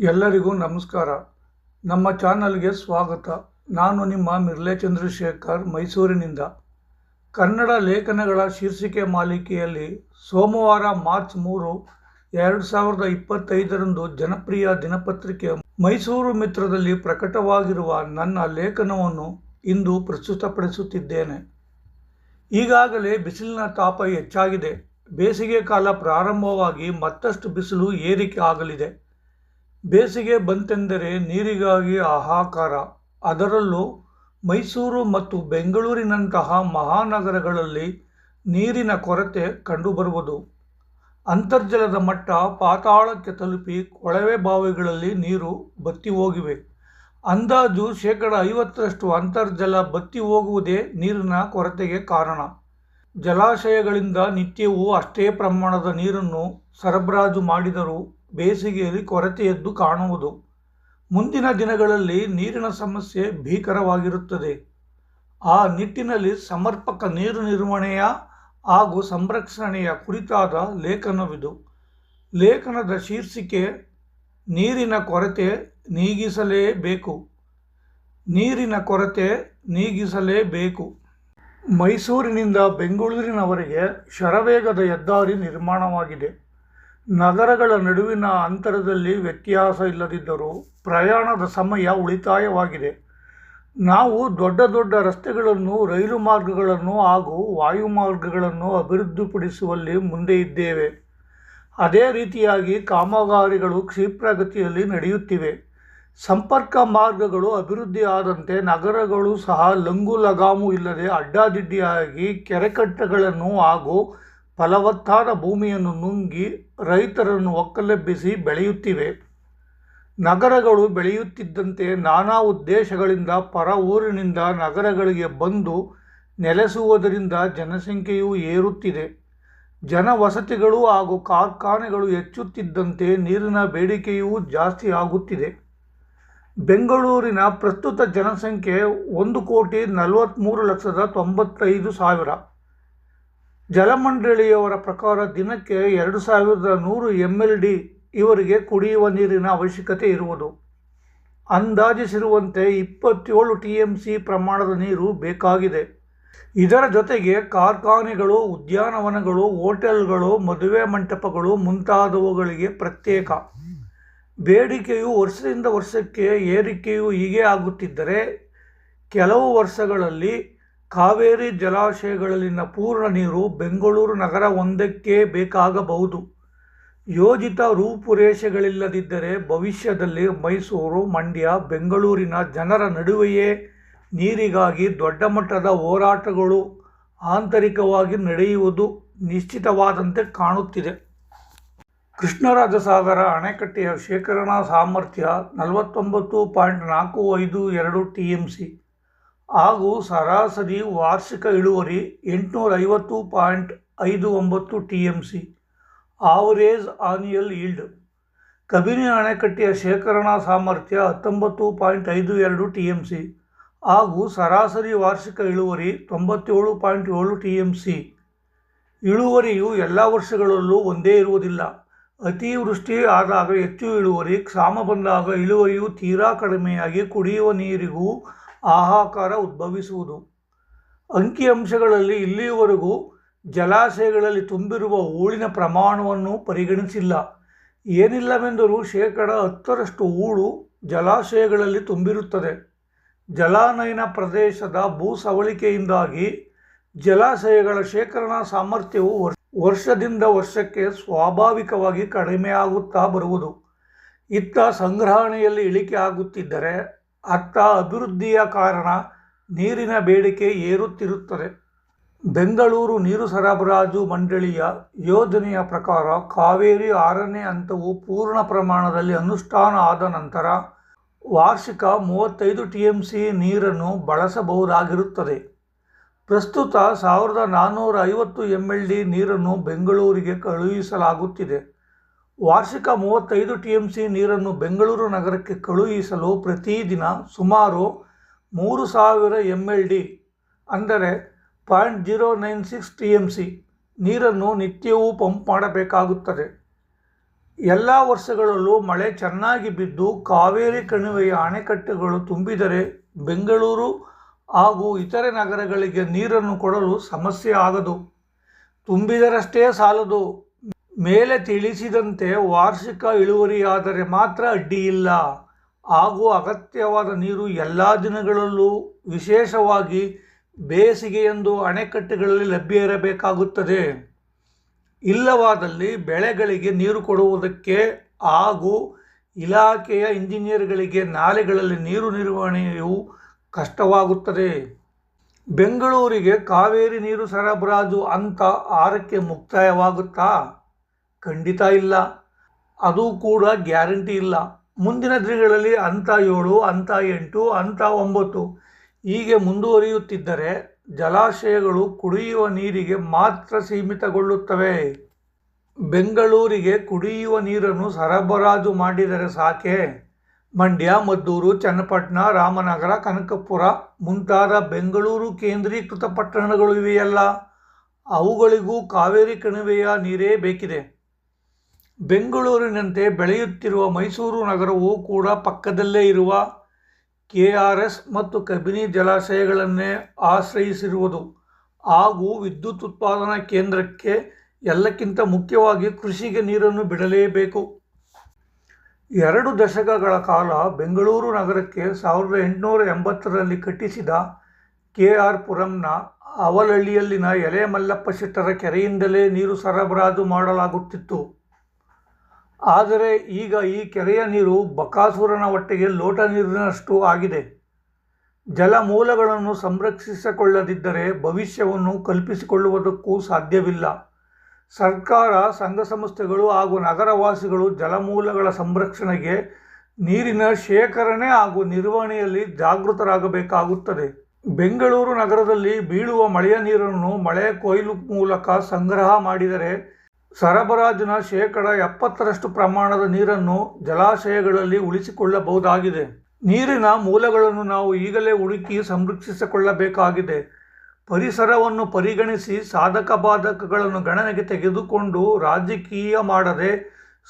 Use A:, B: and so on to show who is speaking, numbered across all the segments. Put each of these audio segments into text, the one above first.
A: ಎಲ್ಲರಿಗೂ ನಮಸ್ಕಾರ. ನಮ್ಮ ಚಾನಲ್ಗೆ ಸ್ವಾಗತ. ನಾನು ನಿಮ್ಮ ಮಿರ್ಲೆ ಚಂದ್ರಶೇಖರ್, ಮೈಸೂರಿನಿಂದ. ಕನ್ನಡ ಲೇಖನಗಳ ಶೀರ್ಷಿಕೆ ಮಾಲಿಕೆಯಲ್ಲಿ ಸೋಮವಾರ ಮಾರ್ಚ್ ಮೂರು, ಎರಡು ಸಾವಿರದ ಇಪ್ಪತ್ತೈದರಂದು ಜನಪ್ರಿಯ ದಿನಪತ್ರಿಕೆ ಮೈಸೂರು ಮಿತ್ರದಲ್ಲಿ ಪ್ರಕಟವಾಗಿರುವ ನನ್ನ ಲೇಖನವನ್ನು ಇಂದು ಪ್ರಸ್ತುತಪಡಿಸುತ್ತಿದ್ದೇನೆ. ಈಗಾಗಲೇ ಬಿಸಿಲಿನ ತಾಪ ಹೆಚ್ಚಾಗಿದೆ. ಬೇಸಿಗೆ ಕಾಲ ಪ್ರಾರಂಭವಾಗಿ ಮತ್ತಷ್ಟು ಬಿಸಿಲು ಏರಿಕೆ ಆಗಲಿದೆ. ಬೇಸಿಗೆ ಬಂತೆಂದರೆ ನೀರಿಗಾಗಿ ಹಾಹಾಕಾರ. ಅದರಲ್ಲೂ ಮೈಸೂರು ಮತ್ತು ಬೆಂಗಳೂರಿನಂತಹ ಮಹಾನಗರಗಳಲ್ಲಿ ನೀರಿನ ಕೊರತೆ ಕಂಡುಬರುವುದು. ಅಂತರ್ಜಲದ ಮಟ್ಟ ಪಾತಾಳಕ್ಕೆ ತಲುಪಿ ಕೊಳವೆ ಬಾವಿಗಳಲ್ಲಿ ನೀರು ಬತ್ತಿ ಹೋಗಿವೆ. ಅಂದಾಜು ಶೇಕಡ ಐವತ್ತರಷ್ಟು ಅಂತರ್ಜಲ ಬತ್ತಿ ಹೋಗುವುದೇ ನೀರಿನ ಕೊರತೆಗೆ ಕಾರಣ. ಜಲಾಶಯಗಳಿಂದ ನಿತ್ಯವೂ ಅಷ್ಟೇ ಪ್ರಮಾಣದ ನೀರನ್ನು ಸರಬರಾಜು ಮಾಡಿದರೂ ಬೇಸಿಗೆಯಲ್ಲಿ ಕೊರತೆಯದ್ದು ಕಾಣುವುದು. ಮುಂದಿನ ದಿನಗಳಲ್ಲಿ ನೀರಿನ ಸಮಸ್ಯೆ ಭೀಕರವಾಗಿರುತ್ತದೆ. ಆ ನಿಟ್ಟಿನಲ್ಲಿ ಸಮರ್ಪಕ ನೀರು ನಿರ್ವಹಣೆಯ ಹಾಗೂ ಸಂರಕ್ಷಣೆಯ ಕುರಿತಾದ ಲೇಖನವಿದು. ಲೇಖನದ ಶೀರ್ಷಿಕೆ, ನೀರಿನ ಕೊರತೆ ನೀಗಿಸಲೇಬೇಕು. ನೀರಿನ ಕೊರತೆ ನೀಗಿಸಲೇಬೇಕು. ಮೈಸೂರಿನಿಂದ ಬೆಂಗಳೂರಿನವರೆಗೆ ಶರವೇಗದ ಹೆದ್ದಾರಿ ನಿರ್ಮಾಣವಾಗಿದೆ. ನಗರಗಳ ನಡುವಿನ ಅಂತರದಲ್ಲಿ ವ್ಯತ್ಯಾಸ ಇಲ್ಲದಿದ್ದರೂ ಪ್ರಯಾಣದ ಸಮಯ ಉಳಿತಾಯವಾಗಿದೆ. ನಾವು ದೊಡ್ಡ ದೊಡ್ಡ ರಸ್ತೆಗಳನ್ನು, ರೈಲು ಮಾರ್ಗಗಳನ್ನು ಹಾಗೂ ವಾಯುಮಾರ್ಗಗಳನ್ನು ಅಭಿವೃದ್ಧಿಪಡಿಸುವಲ್ಲಿ ಮುಂದೆ ಇದ್ದೇವೆ. ಅದೇ ರೀತಿಯಾಗಿ ಕಾಮಗಾರಿಗಳು ಕ್ಷಿಪ್ರಗತಿಯಲ್ಲಿ ನಡೆಯುತ್ತಿವೆ. ಸಂಪರ್ಕ ಮಾರ್ಗಗಳು ಅಭಿವೃದ್ಧಿ ಆದಂತೆ ನಗರಗಳು ಸಹ ಲಂಗು ಲಗಾಮು ಇಲ್ಲದೆ ಅಡ್ಡಾದಿಡ್ಡಿಯಾಗಿ ಕೆರೆಕಟ್ಟೆಗಳನ್ನು ಹಾಗೂ ಫಲವತ್ತಾದ ಭೂಮಿಯನ್ನು ನುಂಗಿ ರೈತರನ್ನು ಒಕ್ಕಲೆಬ್ಬಿಸಿ ಬೆಳೆಯುತ್ತಿವೆ. ನಗರಗಳು ಬೆಳೆಯುತ್ತಿದ್ದಂತೆ ನಾನಾ ಉದ್ದೇಶಗಳಿಂದ ಪರ ಊರಿನಿಂದ ನಗರಗಳಿಗೆ ಬಂದು ನೆಲೆಸುವುದರಿಂದ ಜನಸಂಖ್ಯೆಯು ಏರುತ್ತಿದೆ. ಜನವಸತಿಗಳು ಹಾಗೂ ಕಾರ್ಖಾನೆಗಳು ಹೆಚ್ಚುತ್ತಿದ್ದಂತೆ ನೀರಿನ ಬೇಡಿಕೆಯೂ ಜಾಸ್ತಿ ಆಗುತ್ತಿದೆ. ಬೆಂಗಳೂರಿನ ಪ್ರಸ್ತುತ ಜನಸಂಖ್ಯೆ ಒಂದು ಕೋಟಿ ನಲವತ್ತ್ಮೂರು ಲಕ್ಷದ ತೊಂಬತ್ತೈದು ಸಾವಿರ. ಜಲಮಂಡಳಿಯವರ ಪ್ರಕಾರ ದಿನಕ್ಕೆ ಎರಡು ಸಾವಿರದ ನೂರು ಎಂ ಎಲ್ ಡಿ ಇವರಿಗೆ ಕುಡಿಯುವ ನೀರಿನ ಅವಶ್ಯಕತೆ ಇರುವುದು. ಅಂದಾಜಿಸಿರುವಂತೆ ಇಪ್ಪತ್ತೇಳು ಟಿ ಎಂ ಸಿ ಪ್ರಮಾಣದ ನೀರು ಬೇಕಾಗಿದೆ. ಇದರ ಜೊತೆಗೆ ಕಾರ್ಖಾನೆಗಳು, ಉದ್ಯಾನವನಗಳು, ಹೋಟೆಲ್ಗಳು, ಮದುವೆ ಮಂಟಪಗಳು ಮುಂತಾದವುಗಳಿಗೆ ಪ್ರತ್ಯೇಕ. ಬೇಡಿಕೆಯು ವರ್ಷದಿಂದ ವರ್ಷಕ್ಕೆ ಏರಿಕೆಯು ಹೀಗೆ ಆಗುತ್ತಿದ್ದರೆ ಕೆಲವು ವರ್ಷಗಳಲ್ಲಿ ಕಾವೇರಿ ಜಲಾಶಯಗಳಲ್ಲಿನ ಪೂರ್ಣ ನೀರು ಬೆಂಗಳೂರು ನಗರ ಒಂದಕ್ಕೆ ಬೇಕಾಗಬಹುದು. ಯೋಜಿತ ರೂಪುರೇಷೆಗಳಿಲ್ಲದಿದ್ದರೆ ಭವಿಷ್ಯದಲ್ಲಿ ಮೈಸೂರು, ಮಂಡ್ಯ, ಬೆಂಗಳೂರಿನ ಜನರ ನಡುವೆಯೇ ನೀರಿಗಾಗಿ ದೊಡ್ಡ ಮಟ್ಟದ ಹೋರಾಟಗಳು ಆಂತರಿಕವಾಗಿ ನಡೆಯುವುದು ನಿಶ್ಚಿತವಾದಂತೆ ಕಾಣುತ್ತಿದೆ. ಕೃಷ್ಣರಾಜಸಾಗರ ಅಣೆಕಟ್ಟೆಯ ಶೇಖರಣಾ ಸಾಮರ್ಥ್ಯ ನಲವತ್ತೊಂಬತ್ತು ಪಾಯಿಂಟ್ ನಾಲ್ಕು ಐದು ಎರಡು ಟಿ ಎಂ ಸಿ. ಹಾಗೂ ಸರಾಸರಿ ವಾರ್ಷಿಕ ಇಳುವರಿ ಎಂಟುನೂರ ಐವತ್ತು ಪಾಯಿಂಟ್ ಐದು ಒಂಬತ್ತು T M C. Average annual yield Kabini ಅಣೆಕಟ್ಟೆಯ ಶೇಖರಣಾ ಸಾಮರ್ಥ್ಯ ಹತ್ತೊಂಬತ್ತು ಪಾಯಿಂಟ್ ಐದು ಎರಡು ಟಿ ಎಂ ಸಿ. ಹಾಗೂ ಸರಾಸರಿ ವಾರ್ಷಿಕ ಇಳುವರಿ ತೊಂಬತ್ತೇಳು ಪಾಯಿಂಟ್ ಏಳು ಟಿ ಎಂ ಸಿ. ಇಳುವರಿಯು ಎಲ್ಲ ವರ್ಷಗಳಲ್ಲೂ ಒಂದೇ ಇರುವುದಿಲ್ಲ. ಅತಿವೃಷ್ಟಿ ಆದಾಗ ಹೆಚ್ಚು ಇಳುವರಿ, ಕ್ಷಾಮ ಬಂದಾಗ ಇಳುವರಿಯು ತೀರಾ ಕಡಿಮೆಯಾಗಿ ಕುಡಿಯುವ ನೀರಿಗೂ ಹಾಹಾಕಾರ ಉದ್ಭವಿಸುವುದು. ಅಂಕಿಅಂಶಗಳಲ್ಲಿ ಇಲ್ಲಿಯವರೆಗೂ ಜಲಾಶಯಗಳಲ್ಲಿ ತುಂಬಿರುವ ಹೂಳಿನ ಪ್ರಮಾಣವನ್ನು ಪರಿಗಣಿಸಿಲ್ಲ. ಏನಿಲ್ಲವೆಂದರೂ ಶೇಕಡ ಹತ್ತರಷ್ಟು ಹೂಳು ಜಲಾಶಯಗಳಲ್ಲಿ ತುಂಬಿರುತ್ತದೆ. ಜಲಾನಯನ ಪ್ರದೇಶದ ಭೂ ಸವಳಿಕೆಯಿಂದಾಗಿ ಜಲಾಶಯಗಳ ಶೇಖರಣಾ ಸಾಮರ್ಥ್ಯವು ವರ್ಷದಿಂದ ವರ್ಷಕ್ಕೆ ಸ್ವಾಭಾವಿಕವಾಗಿ ಕಡಿಮೆಯಾಗುತ್ತಾ ಬರುವುದು. ಇತ್ತ ಸಂಗ್ರಹಣೆಯಲ್ಲಿ ಇಳಿಕೆ ಆಗುತ್ತಿದ್ದರೆ ಅತ್ತ ಅಭಿವೃದ್ಧಿಯ ಕಾರಣ ನೀರಿನ ಬೇಡಿಕೆ ಏರುತ್ತಿರುತ್ತದೆ. ಬೆಂಗಳೂರು ನೀರು ಸರಬರಾಜು ಮಂಡಳಿಯ ಯೋಜನೆಯ ಪ್ರಕಾರ ಕಾವೇರಿ ಆರನೇ ಹಂತವು ಪೂರ್ಣ ಪ್ರಮಾಣದಲ್ಲಿ ಅನುಷ್ಠಾನ ಆದ ನಂತರ ವಾರ್ಷಿಕ ಮೂವತ್ತೈದು ಟಿ ಎಂ ಸಿ ನೀರನ್ನು ಬಳಸಬಹುದಾಗಿರುತ್ತದೆ. ಪ್ರಸ್ತುತ ಸಾವಿರದ ನಾನ್ನೂರ ಐವತ್ತು ಎಂ ಎಲ್ ಡಿ ನೀರನ್ನು ಬೆಂಗಳೂರಿಗೆ ಕಳುಹಿಸಲಾಗುತ್ತಿದೆ. ವಾರ್ಷಿಕ ಮೂವತ್ತೈದು ಟಿ ಎಂ ಸಿ ನೀರನ್ನು ಬೆಂಗಳೂರು ನಗರಕ್ಕೆ ಕಳುಹಿಸಲು ಪ್ರತಿದಿನ ಸುಮಾರು ಮೂರು ಸಾವಿರ ಎಂ ಎಲ್ ಡಿ ಅಂದರೆ point zero nine six T M C ನೀರನ್ನು ನಿತ್ಯವೂ ಪಂಪ್ ಮಾಡಬೇಕಾಗುತ್ತದೆ. ಎಲ್ಲ ವರ್ಷಗಳಲ್ಲೂ ಮಳೆ ಚೆನ್ನಾಗಿ ಬಿದ್ದು ಕಾವೇರಿ ಕಣಿವೆಯ ಅಣೆಕಟ್ಟೆಗಳು ತುಂಬಿದರೆ ಬೆಂಗಳೂರು ಹಾಗೂ ಇತರೆ ನಗರಗಳಿಗೆ ನೀರನ್ನು ಕೊಡಲು ಸಮಸ್ಯೆ ಆಗದು. ತುಂಬಿದರಷ್ಟೇ ಸಾಲದು. ಮೇಲೆ ತಿಳಿಸಿದಂತೆ ವಾರ್ಷಿಕ ಇಳುವರಿಯಾದರೆ ಮಾತ್ರ ಅಡ್ಡಿಯಿಲ್ಲ ಹಾಗೂ ಅಗತ್ಯವಾದ ನೀರು ಎಲ್ಲ ದಿನಗಳಲ್ಲೂ ವಿಶೇಷವಾಗಿ ಬೇಸಿಗೆಯಂದು ಅಣೆಕಟ್ಟೆಗಳಲ್ಲಿ ಲಭ್ಯ ಇರಬೇಕಾಗುತ್ತದೆ. ಇಲ್ಲವಾದಲ್ಲಿ ಬೆಳೆಗಳಿಗೆ ನೀರು ಕೊಡುವುದಕ್ಕೆ ಹಾಗೂ ಇಲಾಖೆಯ ಇಂಜಿನಿಯರ್ಗಳಿಗೆ ನಾಲೆಗಳಲ್ಲಿ ನೀರು ನಿರ್ವಹಣೆಯು ಕಷ್ಟವಾಗುತ್ತದೆ. ಬೆಂಗಳೂರಿಗೆ ಕಾವೇರಿ ನೀರು ಸರಬರಾಜು ಅಂತ ಆರಕ್ಕೆ ಮುಕ್ತಾಯವಾಗುತ್ತಾ? ಖಂಡಿತ ಇಲ್ಲ. ಅದು ಕೂಡ ಗ್ಯಾರಂಟಿ ಇಲ್ಲ. ಮುಂದಿನ ದಿನಗಳಲ್ಲಿ ಅಂತ ಏಳು ಅಂತ ಎಂಟು ಅಂತ ಒಂಬತ್ತು ಹೀಗೆ ಮುಂದುವರಿಯುತ್ತಿದ್ದರೆ ಜಲಾಶಯಗಳು ಕುಡಿಯುವ ನೀರಿಗೆ ಮಾತ್ರ ಸೀಮಿತಗೊಳ್ಳುತ್ತವೆ. ಬೆಂಗಳೂರಿಗೆ ಕುಡಿಯುವ ನೀರನ್ನು ಸರಬರಾಜು ಮಾಡಿದರೆ ಸಾಕೆ. ಮಂಡ್ಯ, ಮದ್ದೂರು, ಚನ್ನಪಟ್ಟಣ, ರಾಮನಗರ, ಕನಕಪುರ ಮುಂತಾದ ಬೆಂಗಳೂರು ಕೇಂದ್ರೀಕೃತ ಪಟ್ಟಣಗಳು ಇವೆಯಲ್ಲ. ಅವುಗಳಿಗೂ ಕಾವೇರಿ ಕಣಿವೆಯ ನೀರೇ ಬೇಕಿದೆ. ಬೆಂಗಳೂರಿನಂತೆ ಬೆಳೆಯುತ್ತಿರುವ ಮೈಸೂರು ನಗರವು ಕೂಡ ಪಕ್ಕದಲ್ಲೇ ಇರುವ ಕೆ ಆರ್ ಎಸ್ ಮತ್ತು ಕಬಿನಿ ಜಲಾಶಯಗಳನ್ನೇ ಆಶ್ರಯಿಸಿರುವುದು. ಹಾಗೂ ವಿದ್ಯುತ್ ಉತ್ಪಾದನಾ ಕೇಂದ್ರಕ್ಕೆ ಎಲ್ಲಕ್ಕಿಂತ ಮುಖ್ಯವಾಗಿ ಕೃಷಿಗೆ ನೀರನ್ನು ಬಿಡಲೇಬೇಕು. ಎರಡು ದಶಕಗಳ ಕಾಲ ಬೆಂಗಳೂರು ನಗರಕ್ಕೆ ಸಾವಿರದ ಎಂಟುನೂರ ಎಂಬತ್ತರಲ್ಲಿ ಕಟ್ಟಿಸಿದ ಕೆ ಆರ್ ಪುರಂನ ಅವಲಹಳ್ಳಿಯಲ್ಲಿನ ಎಲೆ ಮಲ್ಲಪ್ಪ ಶೆಟ್ಟರ ಕೆರೆಯಿಂದಲೇ ನೀರು ಸರಬರಾಜು ಮಾಡಲಾಗುತ್ತಿತ್ತು. ಆದರೆ ಈಗ ಈ ಕೆರೆಯ ನೀರು ಬಕಾಸುರನ ಹೊಟ್ಟೆಗೆ ಲೋಟ ನೀರಿನಷ್ಟು ಆಗಿದೆ. ಜಲಮೂಲಗಳನ್ನು ಸಂರಕ್ಷಿಸಿಕೊಳ್ಳದಿದ್ದರೆ ಭವಿಷ್ಯವನ್ನು ಕಲ್ಪಿಸಿಕೊಳ್ಳುವುದಕ್ಕೂ ಸಾಧ್ಯವಿಲ್ಲ. ಸರ್ಕಾರ, ಸಂಘ ಸಂಸ್ಥೆಗಳು ಹಾಗೂ ನಗರವಾಸಿಗಳು ಜಲಮೂಲಗಳ ಸಂರಕ್ಷಣೆಗೆ ನೀರಿನ ಶೇಖರಣೆ ಹಾಗೂ ನಿರ್ವಹಣೆಯಲ್ಲಿ ಜಾಗೃತರಾಗಬೇಕಾಗುತ್ತದೆ. ಬೆಂಗಳೂರು ನಗರದಲ್ಲಿ ಬೀಳುವ ಮಳೆಯ ನೀರನ್ನು ಮಳೆ ಕೊಯ್ಲು ಮೂಲಕ ಸಂಗ್ರಹ ಮಾಡಿದರೆ ಸರಬರಾಜಿನ ಶೇಕಡ ಎಪ್ಪತ್ತರಷ್ಟು ಪ್ರಮಾಣದ ನೀರನ್ನು ಜಲಾಶಯಗಳಲ್ಲಿ ಉಳಿಸಿಕೊಳ್ಳಬಹುದಾಗಿದೆ. ನೀರಿನ ಮೂಲಗಳನ್ನು ನಾವು ಈಗಲೇ ಹುಡುಕಿ ಸಂರಕ್ಷಿಸಿಕೊಳ್ಳಬೇಕಾಗಿದೆ. ಪರಿಸರವನ್ನು ಪರಿಗಣಿಸಿ ಸಾಧಕ ಬಾಧಕಗಳನ್ನು ಗಣನೆಗೆ ತೆಗೆದುಕೊಂಡು ರಾಜಕೀಯ ಮಾಡದೆ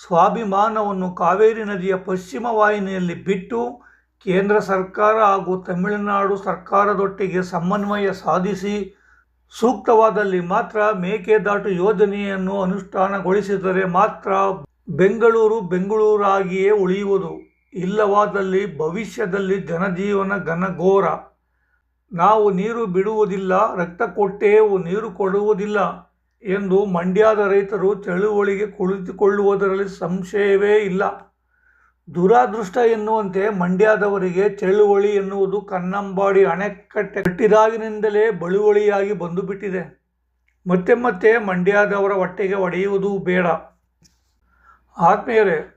A: ಸ್ವಾಭಿಮಾನವನ್ನು ಕಾವೇರಿ ನದಿಯ ಪಶ್ಚಿಮ ವಾಹಿನಿಯಲ್ಲಿ ಬಿಟ್ಟು ಕೇಂದ್ರ ಸರ್ಕಾರ ಹಾಗೂ ತಮಿಳುನಾಡು ಸರ್ಕಾರದೊಟ್ಟಿಗೆ ಸಮನ್ವಯ ಸಾಧಿಸಿ ಸೂಕ್ತವಾದಲ್ಲಿ ಮಾತ್ರ ಮೇಕೆದಾಟು ಯೋಜನೆಯನ್ನು ಅನುಷ್ಠಾನಗೊಳಿಸಿದರೆ ಮಾತ್ರ ಬೆಂಗಳೂರು ಬೆಂಗಳೂರಾಗಿಯೇ ಉಳಿಯುವುದು. ಇಲ್ಲವಾದಲ್ಲಿ ಭವಿಷ್ಯದಲ್ಲಿ ಜನಜೀವನ ಘನಘೋರ. ನಾವು ನೀರು ಬಿಡುವುದಿಲ್ಲ, ರಕ್ತ ಕೊಟ್ಟೇವು ನೀರು ಕೊಡುವುದಿಲ್ಲ ಎಂದು ಮಂಡ್ಯದ ರೈತರು ಚಳುವಳಿಗೆ ಕುಳಿತುಕೊಳ್ಳುವುದರಲ್ಲಿ ಸಂಶಯವೇ ಇಲ್ಲ. ದುರಾದೃಷ್ಟ ಎನ್ನುವಂತೆ ಮಂಡ್ಯದವರಿಗೆ ಚಳುವಳಿ ಎನ್ನುವುದು ಕನ್ನಂಬಾಡಿ ಅಣೆಕಟ್ಟೆ ಕಟ್ಟಿದಾಗಿನಿಂದಲೇ ಬಳುವಳಿಯಾಗಿ ಬಂದುಬಿಟ್ಟಿದೆ. ಮತ್ತೆ ಮತ್ತೆ ಮಂಡ್ಯದವರ ಹೊಟ್ಟೆಗೆ ಒಡೆಯುವುದು ಬೇಡ. ಆತ್ಮೀಯರೇ,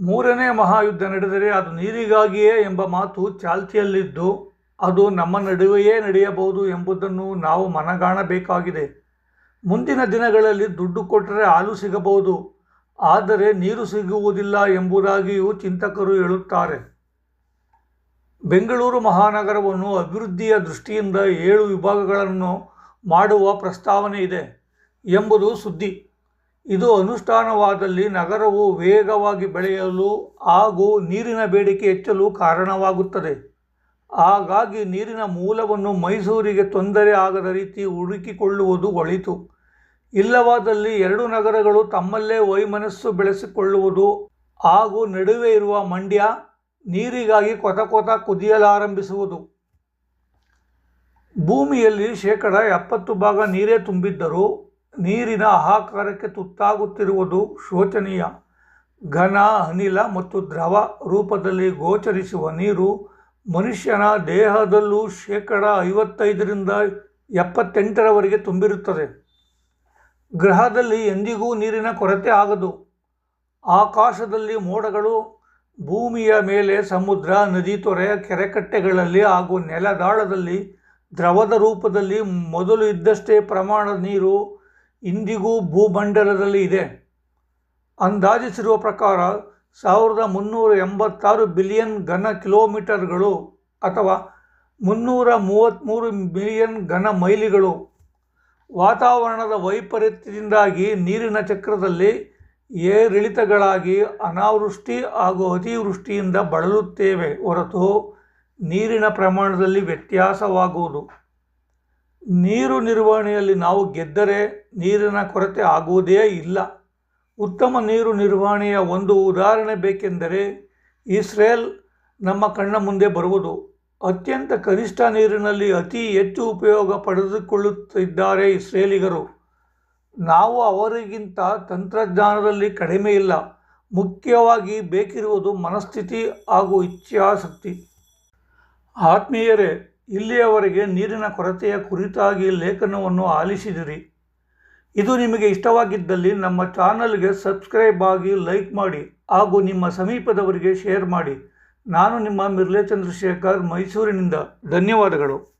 A: ಮೂರನೇ ಮಹಾಯುದ್ಧ ನಡೆದರೆ ಅದು ನೀರಿಗಾಗಿಯೇ ಎಂಬ ಮಾತು ಚಾಲ್ತಿಯಲ್ಲಿದ್ದು ಅದು ನಮ್ಮ ನಡುವೆಯೇ ನಡೆಯಬಹುದು ಎಂಬುದನ್ನು ನಾವು ಮನಗಾಣಬೇಕಾಗಿದೆ. ಮುಂದಿನ ದಿನಗಳಲ್ಲಿ ದುಡ್ಡು ಕೊಟ್ಟರೆ ಹಾಲು ಸಿಗಬಹುದು. ಆದರೆ ನೀರು ಸಿಗುವುದಿಲ್ಲ ಎಂಬುದಾಗಿಯೂ ಚಿಂತಕರು ಹೇಳುತ್ತಾರೆ. ಬೆಂಗಳೂರು ಮಹಾನಗರವನ್ನು ಅಭಿವೃದ್ಧಿಯ ದೃಷ್ಟಿಯಿಂದ ಏಳು ವಿಭಾಗಗಳನ್ನು ಮಾಡುವ ಪ್ರಸ್ತಾವನೆ ಇದೆ ಎಂಬುದು ಸುದ್ದಿ. ಇದು ಅನುಷ್ಠಾನವಾದಲ್ಲಿ ನಗರವು ವೇಗವಾಗಿ ಬೆಳೆಯಲು ಹಾಗೂ ನೀರಿನ ಬೇಡಿಕೆ ಹೆಚ್ಚಲು ಕಾರಣವಾಗುತ್ತದೆ. ಹಾಗಾಗಿ ನೀರಿನ ಮೂಲವನ್ನು ಮೈಸೂರಿಗೆ ತೊಂದರೆ ಆಗದ ರೀತಿ ಹುಡುಕಿಕೊಳ್ಳುವುದು ಒಳಿತು. ಇಲ್ಲವಾದಲ್ಲಿ ಎರಡು ನಗರಗಳು ತಮ್ಮಲ್ಲೇ ವೈಮನಸ್ಸು ಬೆಳೆಸಿಕೊಳ್ಳುವುದು ಹಾಗೂ ನಡುವೆ ಇರುವ ಮಂಡ್ಯ ನೀರಿಗಾಗಿ ಕೊತ ಕೊತ ಕುದಿಯಲಾರಂಭಿಸುವುದು. ಭೂಮಿಯಲ್ಲಿ ಶೇಕಡ ಎಪ್ಪತ್ತು ಭಾಗ ನೀರೇ ತುಂಬಿದ್ದರೂ ನೀರಿನ ಆಹಾಕಾರಕ್ಕೆ ತುತ್ತಾಗುತ್ತಿರುವುದು ಶೋಚನೀಯ. ಘನ, ಅನಿಲ ಮತ್ತು ದ್ರವ ರೂಪದಲ್ಲಿ ಗೋಚರಿಸುವ ನೀರು ಮನುಷ್ಯನ ದೇಹದಲ್ಲೂ ಶೇಕಡ ಐವತ್ತೈದರಿಂದ ಎಪ್ಪತ್ತೆಂಟರವರೆಗೆ ತುಂಬಿರುತ್ತದೆ. ಗ್ರಹದಲ್ಲಿ ಎಂದಿಗೂ ನೀರಿನ ಕೊರತೆ ಆಗದು. ಆಕಾಶದಲ್ಲಿ ಮೋಡಗಳು, ಭೂಮಿಯ ಮೇಲೆ ಸಮುದ್ರ, ನದಿ ತೊರೆ, ಕೆರೆಕಟ್ಟೆಗಳಲ್ಲಿ ಹಾಗೂ ನೆಲದಾಳದಲ್ಲಿ ದ್ರವದ ರೂಪದಲ್ಲಿ ಮೊದಲು ಇದ್ದಷ್ಟೇ ಪ್ರಮಾಣದ ನೀರು ಇಂದಿಗೂ ಭೂಮಂಡಲದಲ್ಲಿ ಇದೆ. ಅಂದಾಜಿಸಿರುವ ಪ್ರಕಾರ ಸಾವಿರದ ಮುನ್ನೂರ ಎಂಬತ್ತಾರು ಬಿಲಿಯನ್ ಘನ ಕಿಲೋಮೀಟರ್ಗಳು ಅಥವಾ ಮುನ್ನೂರ ಮೂವತ್ತ್ಮೂರು ಮಿಲಿಯನ್ ಘನ ಮೈಲಿಗಳು. ವಾತಾವರಣದ ವೈಪರೀತ್ಯದಿಂದಾಗಿ ನೀರಿನ ಚಕ್ರದಲ್ಲಿ ಏರಿಳಿತಗಳಾಗಿ ಅನಾವೃಷ್ಟಿ ಹಾಗೂ ಅತಿವೃಷ್ಟಿಯಿಂದ ಬಳಲುತ್ತೇವೆ ಹೊರತು ನೀರಿನ ಪ್ರಮಾಣದಲ್ಲಿ ವ್ಯತ್ಯಾಸವಾಗುವುದು. ನೀರು ನಿರ್ವಹಣೆಯಲ್ಲಿ ನಾವು ಗೆದ್ದರೆ ನೀರಿನ ಕೊರತೆ ಆಗುವುದೇ ಇಲ್ಲ. ಉತ್ತಮ ನೀರು ನಿರ್ವಹಣೆಯ ಒಂದು ಉದಾಹರಣೆ ಬೇಕೆಂದರೆ ಇಸ್ರೇಲ್ ನಮ್ಮ ಕಣ್ಣ ಮುಂದೆ ಬರುವುದು. ಅತ್ಯಂತ ಕನಿಷ್ಠ ನೀರಿನಲ್ಲಿ ಅತಿ ಹೆಚ್ಚು ಉಪಯೋಗ ಪಡೆದುಕೊಳ್ಳುತ್ತಿದ್ದಾರೆ ಇಸ್ರೇಲಿಗರು. ನಾವು ಅವರಿಗಿಂತ ತಂತ್ರಜ್ಞಾನದಲ್ಲಿ ಕಡಿಮೆ ಇಲ್ಲ. ಮುಖ್ಯವಾಗಿ ಬೇಕಿರುವುದು ಮನಸ್ಥಿತಿ ಹಾಗೂ ಇಚ್ಛಾಶಕ್ತಿ. ಆತ್ಮೀಯರೇ, ಇಲ್ಲಿಯವರೆಗೆ ನೀರಿನ ಕೊರತೆಯ ಕುರಿತಾಗಿ ಲೇಖನವನ್ನು ಆಲಿಸಿದಿರಿ. ಇದು ನಿಮಗೆ ಇಷ್ಟವಾಗಿದ್ದಲ್ಲಿ ನಮ್ಮ ಚಾನಲ್ಗೆ ಸಬ್ಸ್ಕ್ರೈಬ್ ಆಗಿ ಲೈಕ್ ಮಾಡಿ ಹಾಗೂ ನಿಮ್ಮ ಸಮೀಪದವರಿಗೆ ಶೇರ್ ಮಾಡಿ. ನಾನು ನಿಮ್ಮ ಮಿರ್ಲೆ ಚಂದ್ರಶೇಖರ್ ಮೈಸೂರಿನಿಂದ ಧನ್ಯವಾದಗಳು.